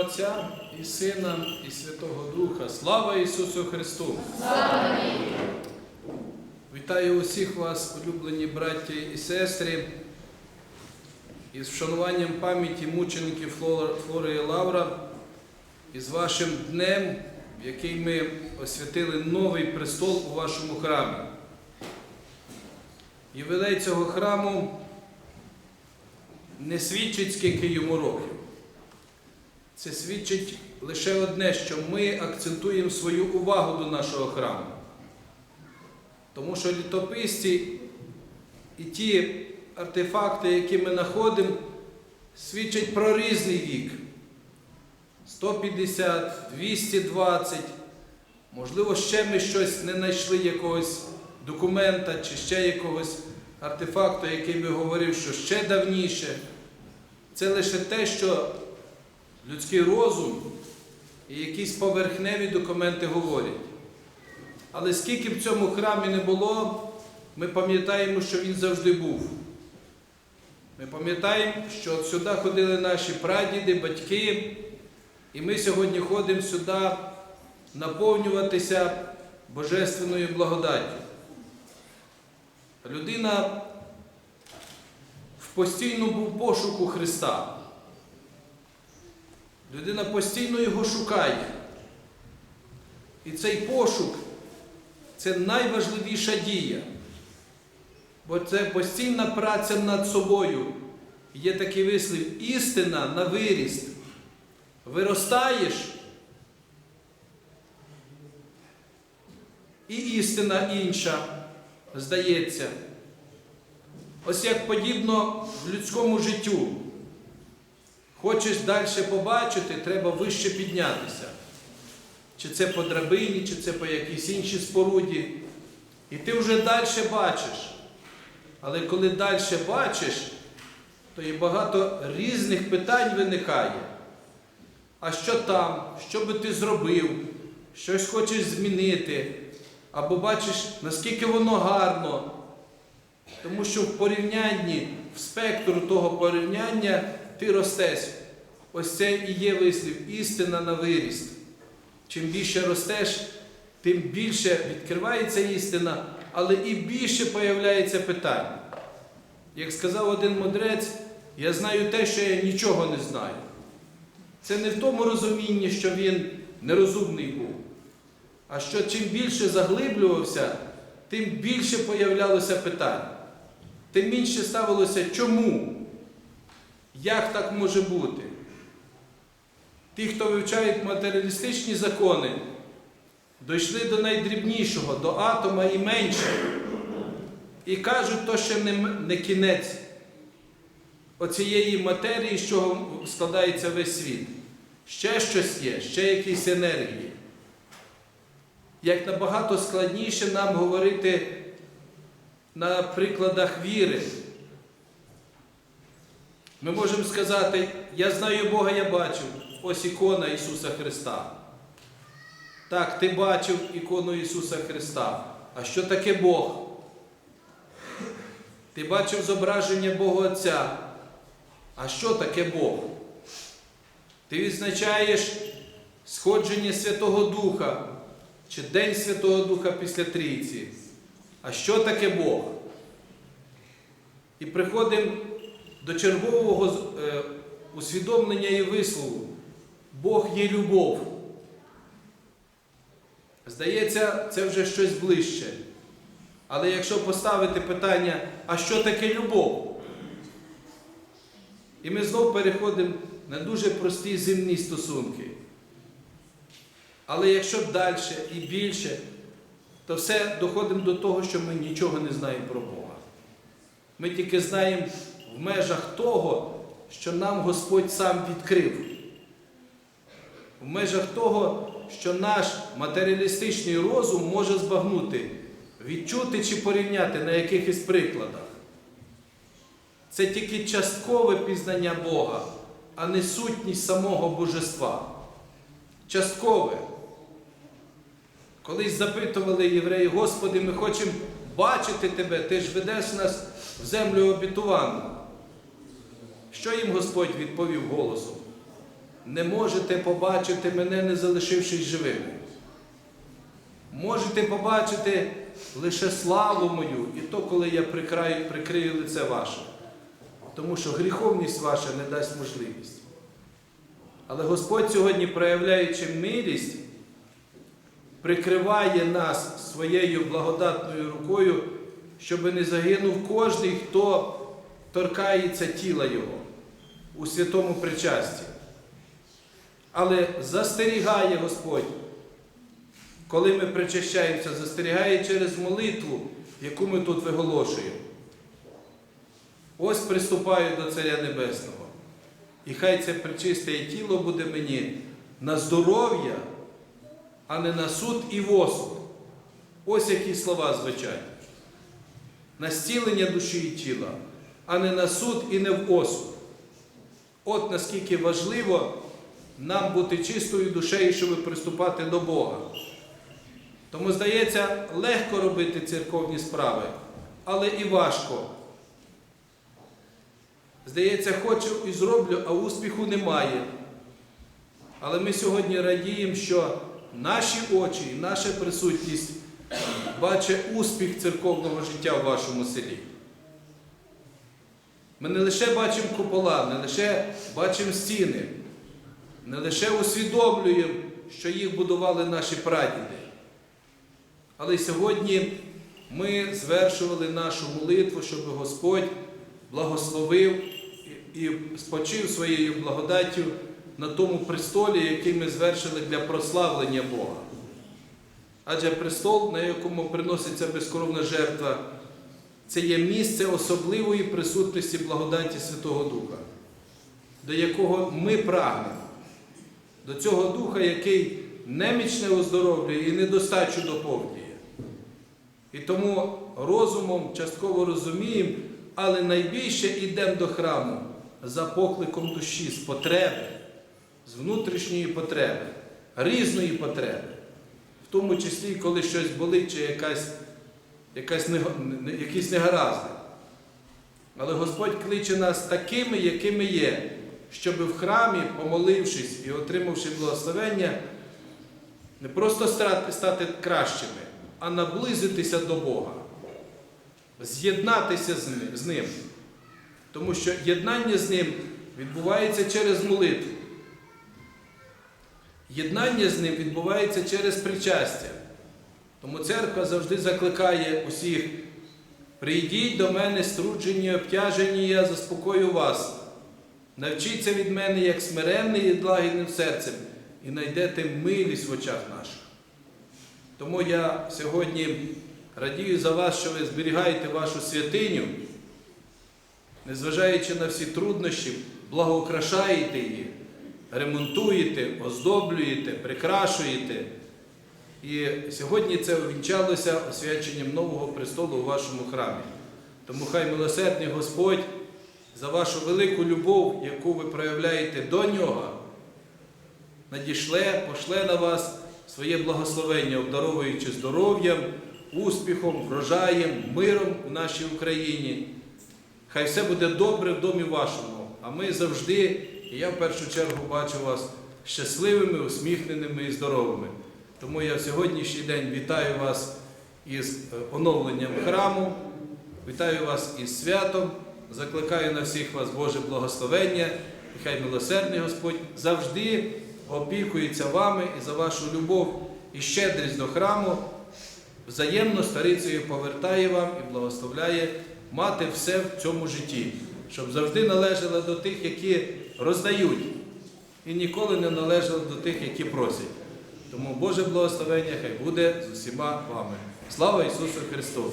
Отця і Сина, і Святого Духа. Слава Ісусу Христу! Вітаю усіх вас, улюблені браті і сестри, із вшануванням пам'яті мучеників Флори і Лавра, і з вашим днем, в який ми освятили новий престол у вашому храмі. Ювілей цього храму не свідчить, скільки йому років. Це свідчить лише одне, що ми акцентуємо свою увагу до нашого храму. Тому що літописці і ті артефакти, які ми знаходимо, свідчать про різний вік. 150, 220, можливо, ще ми щось не знайшли якогось документа чи ще якогось артефакту, який би говорив, що ще давніше. Це лише те, що людський розум і якісь поверхневі документи говорять. Але скільки б в цьому храмі не було, ми пам'ятаємо, що він завжди був. Ми пам'ятаємо, що сюди ходили наші прадіди, батьки, і ми сьогодні ходимо сюди наповнюватися Божественною благодаттю. Людина в постійному пошуку Христа. Людина постійно його шукає. І цей пошук це найважливіша дія. Бо це постійна праця над собою. Є такий вислів істина на виріст. Виростаєш, і істина інша, здається. Ось як подібно в людському життю. Хочеш далі побачити, треба вище піднятися. Чи це по драбині, чи це по якійсь іншій споруді. І ти вже далі бачиш. Але коли далі бачиш, то і багато різних питань виникає. А що там? Що би ти зробив? Щось хочеш змінити? Або бачиш, наскільки воно гарно. Тому що в порівнянні, в спектру того порівняння ти ростеш. Ось це і є вислів, істина на виріст. Чим більше ростеш, тим більше відкривається істина, але і більше появляється питань. Як сказав один мудрець, я знаю те, що я нічого не знаю. Це не в тому розумінні, що він нерозумний був, а що чим більше заглиблювався, тим більше появлялося питань. Тим більше ставилося чому? Як так може бути? Ті, хто вивчають матеріалістичні закони, дійшли до найдрібнішого, до атома і менше. І кажуть, то ще не, не кінець оцієї матерії, з чого складається весь світ. Ще щось є, ще якісь енергії. Як набагато складніше нам говорити на прикладах віри. Ми можемо сказати, я знаю Бога, я бачив. Ось ікона Ісуса Христа. Так, ти бачив ікону Ісуса Христа. А що таке Бог? Ти бачив зображення Бога Отця. А що таке Бог? Ти відзначаєш сходження Святого Духа чи День Святого Духа після Трійці. А що таке Бог? І приходимо до чергового е, усвідомлення і вислову. Бог є любов. Здається, це вже щось ближче. Але якщо поставити питання, а що таке любов? І ми знову переходимо на дуже прості земні стосунки. Але якщо далі і більше, то все доходимо до того, що ми нічого не знаємо про Бога. Ми тільки знаємо в межах того, що нам Господь сам відкрив. В межах того, що наш матеріалістичний розум може збагнути, відчути чи порівняти на якихось прикладах. Це тільки часткове пізнання Бога, а не сутність самого божества. Часткове. Колись запитували євреї, Господи, ми хочемо бачити Тебе, Ти ж ведеш нас в землю обітувану. Що їм Господь відповів голосом? не можете побачити мене, не залишившись живими. Можете побачити лише славу мою, і то, коли я прикраю, прикрию лице ваше. Тому що гріховність ваша не дасть можливість. Але Господь сьогодні, проявляючи милість, прикриває нас своєю благодатною рукою, щоб не загинув кожний, хто торкається тіла Його у святому причасті. Але застерігає Господь, коли ми причащаємося, застерігає через молитву, яку ми тут виголошуємо. Ось приступаю до Царя Небесного. І хай це причисте тіло буде мені на здоров'я, а не на суд і в осуд. Ось які слова звучать. На зцілення душі і тіла, а не на суд і не в осуд. От наскільки важливо нам бути чистою душею, щоб приступати до Бога. Тому, здається, легко робити церковні справи, але і важко. Здається, хочу і зроблю, а успіху немає. Але ми сьогодні радіємо, що наші очі і наша присутність бачить успіх церковного життя в вашому селі. Ми не лише бачимо купола, не лише бачимо стіни, не лише усвідомлюємо, що їх будували наші прадіди. Але сьогодні ми звершували нашу молитву, щоб Господь благословив і спочив своєю благодаттю на тому престолі, який ми звершили для прославлення Бога. Адже престол, на якому приноситься безкровна жертва, це є місце особливої присутності благодаті Святого Духа, до якого ми прагнемо, до цього Духа, який немічне оздоровлює і недостачу доповнює. І тому розумом частково розуміємо, але найбільше йдемо до храму за покликом душі, з потреби, з внутрішньої потреби, різної потреби, в тому числі, коли щось болить чи якась, якісь негаразди. Але Господь кличе нас такими, якими є, щоб в храмі, помолившись і отримавши благословення, не просто стати кращими, а наблизитися до Бога, з'єднатися з Ним. Тому що єднання з Ним відбувається через молитву. Єднання з Ним відбувається через причастя. Тому церква завжди закликає усіх: прийдіть до мене, струджені, обтяжені, я заспокою вас. Навчіться від мене, як смиренний і лагідним серцем, і знайдете милість в очах наших. Тому я сьогодні радію за вас, що ви зберігаєте вашу святиню, незважаючи на всі труднощі, благоукрашаєте її, ремонтуєте, оздоблюєте, прикрашуєте. І сьогодні це увінчалося освяченням нового престолу у вашому храмі. Тому хай милосердний Господь за вашу велику любов, яку ви проявляєте до нього, надішле, пошле на вас своє благословення, обдаровуючи здоров'ям, успіхом, врожаєм, миром у нашій Україні. Хай все буде добре в домі вашому, а ми завжди, і я в першу чергу бачу вас щасливими, усміхненими і здоровими. Тому я в сьогоднішній день вітаю вас із е, оновленням храму, вітаю вас із святом, закликаю на всіх вас Боже благословення, і хай милосердний Господь завжди опікується вами і за вашу любов і щедрість до храму, взаємно старицею повертає вам і благословляє мати все в цьому житті, щоб завжди належала до тих, які роздають, і ніколи не належала до тих, які просять. Тому Боже благословення хай буде з усіма вами. Слава Ісусу Христу!